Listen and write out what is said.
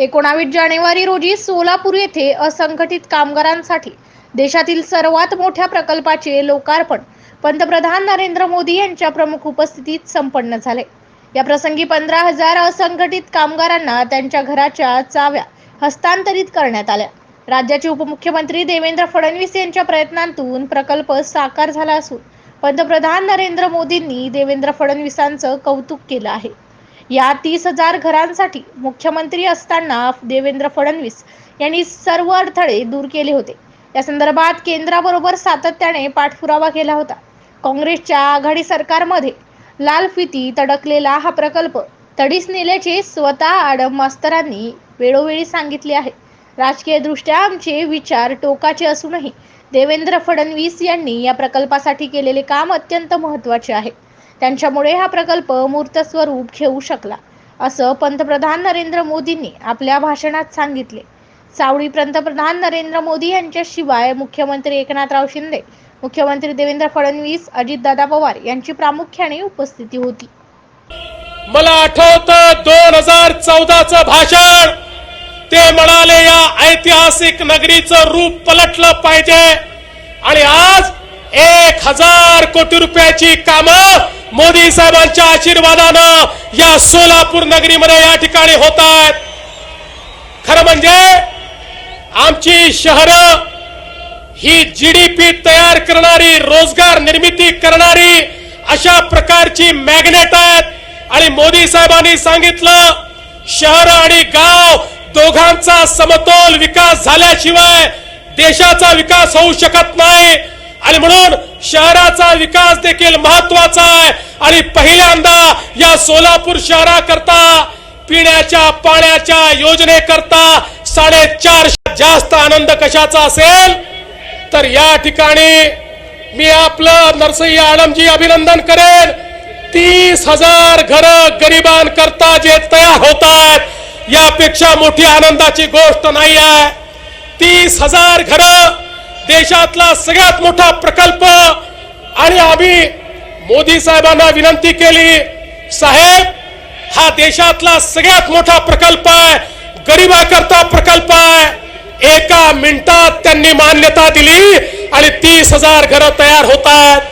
एकोणावीस जानेवारी रोजी सोलापूर येथे असंघटित कामगारांसाठी देशातील सर्वात मोठ्या प्रकल्पाचे लोकार्पण पंतप्रधान नरेंद्र मोदी यांच्या प्रमुख उपस्थितीत संपन्न झाले. या प्रसंगी पंधरा हजार असंघटित कामगारांना त्यांच्या घराच्या चाव्या हस्तांतरित करण्यात आल्या. राज्याचे उपमुख्यमंत्री देवेंद्र फडणवीस यांच्या प्रयत्नांतून प्रकल्प साकार झाला असून पंतप्रधान नरेंद्र मोदींनी देवेंद्र फडणवीसांचं कौतुक केलं आहे. या तीस हजार घरांसाठी मुख्यमंत्री असताना देवेंद्र फडणवीस यांनी सर्व अडथळे दूर केले होते. या संदर्भात केंद्राबरोबर सातत्याने पाठपुरावा केला होता. काँग्रेसच्या आघाडी सरकारमध्ये लाल फिती तडकलेला हा प्रकल्प तडीस नेल्याचे स्वतः आडम मास्तरांनी वेळोवेळी सांगितले आहे. राजकीय दृष्ट्या आमचे विचार टोकाचे असूनही देवेंद्र फडणवीस यांनी या प्रकल्पासाठी केलेले काम अत्यंत महत्त्वाचे आहे. त्यांच्यामुळे हा प्रकल्प मूर्त स्वरूप घेऊ शकला असं पंतप्रधान नरेंद्र मोदींनी आपल्या भाषणात सांगितले. सावळी पंतप्रधान नरेंद्र मोदी यांच्याशिवाय मुख्यमंत्री एकनाथराव शिंदे मुख्यमंत्री देवेंद्र फडणवीस अजितदादा पवार यांची प्रामुख्याने उपस्थिती होती. मला आठवतं दोन हजार चौदाचं भाषण. ते म्हणाले या ऐतिहासिक नगरीचं रूप पलटलं पाहिजे. आणि आज एक हजार कोटी रुपयाची कामं मोदी साहेबांच्या आशीर्वादानं या सोलापूर नगरीमध्ये या ठिकाणी होत आहेत. खरं म्हणजे आमची शहरं ही जीडीपी तयार करणारी रोजगार निर्मिती करणारी अशा प्रकारची मॅग्नेट आहेत. आणि मोदी साहेबांनी सांगितलं शहर आणि गाव दोघांचा समतोल विकास झाल्याशिवाय देशाचा विकास होऊ शकत नाही. आणि म्हणून शहराचा विकास देखील महत्त्वाचा आहे. आणि पहिल्यांदा या सोलापूर शहराकरता पिण्याच्या पाण्याच्या योजनेकरता साडेचार जास्त आनंद कशाचा असेल? तर या ठिकाणी मी आपलं नरसई आलमजी अभिनंदन करेन. तीस हजार घर गरिबांकरता जे तयार होत आहेत यापेक्षा मोठी आनंदाची गोष्ट नाही आहे. तीस हजार घरं देशातला सगळ्यात मोठा प्रकल्प. आणि आम्ही मोदी साहेबांना विनंती केली साहेब हा देशातला सगळ्यात मोठा प्रकल्प आहे गरिबाकरता प्रकल्प आहे. एका मिनिटात त्यांनी मान्यता दिली आणि तीस हजार घरं तयार होत आहेत.